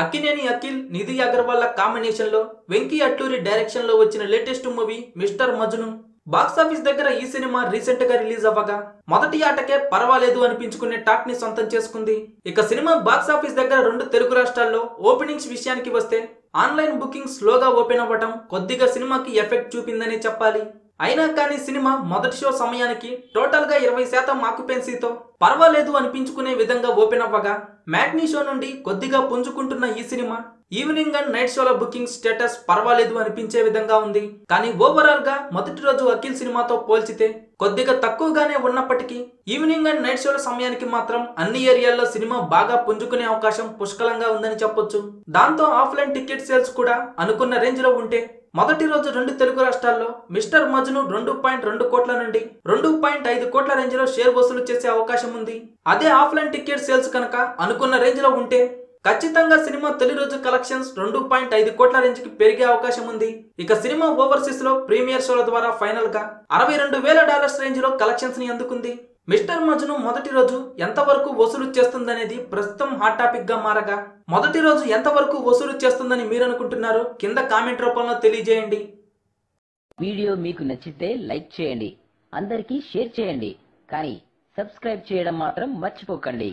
అక్కినేని అఖిల్ నిధి అగర్వాల్ల కాంబినేషన్లో వెంకీ అట్టూరి డైరెక్షన్లో వచ్చిన latest movie Mr Majnu. Box office దగ్గర ఈ సినిమా రీసెంట్గా రిలీజ్ అవ్వగా మొదటి ఆటకే పర్వాలేదు అనిపించుకునే టాక్ని సొంతం చేసుకుంది. ఇక సినిమా బాక్సాఫీస్ దగ్గర రెండు తెలుగు రాష్ట్రాల్లో ఓపెనింగ్స్ విషయానికి వస్తే ఆన్లైన్ బుకింగ్ స్లోగా ఓపెన్ అవ్వటం కొద్దిగా సినిమాకి ఎఫెక్ట్ చూపిందనే చెప్పాలి. అయినా కానీ సినిమా మొదటి షో సమయానికి టోటల్గా ఇరవై శాతం ఆక్యుపెన్సీతో పర్వాలేదు అనిపించుకునే విధంగా ఓపెన్ అవ్వగా మ్యాట్నీ షో నుండి కొద్దిగా పుంజుకుంటున్న ఈ సినిమా ఈవినింగ్ అండ్ నైట్ షోల బుకింగ్ స్టేటస్ పర్వాలేదు అనిపించే విధంగా ఉంది. కానీ ఓవరాల్గా మొదటి రోజు అఖిల్ సినిమాతో పోల్చితే కొద్దిగా తక్కువగానే ఉన్నప్పటికీ ఈవినింగ్ అండ్ నైట్ షోల సమయానికి మాత్రం అన్ని ఏరియాల్లో సినిమా బాగా పుంజుకునే అవకాశం పుష్కలంగా ఉందని చెప్పొచ్చు. దాంతో ఆఫ్లైన్ టికెట్ సేల్స్ కూడా అనుకున్న రేంజ్లో ఉంటే మొదటి రోజు రెండు తెలుగు రాష్ట్రాల్లో మిస్టర్ మజ్ను రెండు పాయింట్ రెండు కోట్ల నుండి రెండు పాయింట్ ఐదు కోట్ల రేంజ్లో షేర్ వసూలు చేసే అవకాశం ఉంది. అదే ఆఫ్లైన్ టికెట్ సేల్స్ కనుక అనుకున్న రేంజ్లో ఉంటే ఖచ్చితంగా సినిమా తొలి రోజు కలెక్షన్స్ రెండు పాయింట్ ఐదు కోట్ల రేంజ్కి పెరిగే అవకాశం ఉంది. ఇక సినిమా ఓవర్సీస్లో ప్రీమియర్ షోల ద్వారా ఫైనల్గా అరవై రెండు వేల డాలర్స్ రేంజ్లో కలెక్షన్స్ని అందుకుంది. మిస్టర్ మజ్ను మొదటి రోజు ఎంతవరకు వసూలు చేస్తుందనేది ప్రస్తుతం హాట్ టాపిక్గా మారగా మొదటి రోజు ఎంతవరకు వసూలు చేస్తుందని మీరు అనుకుంటున్నారు? కింద కామెంట్ రూపంలో తెలియజేయండి. వీడియో మీకు నచ్చితే లైక్ చేయండి అందరికీ షేర్ చేయండి కానీ సబ్స్క్రైబ్ చేయడం మాత్రం మర్చిపోకండి.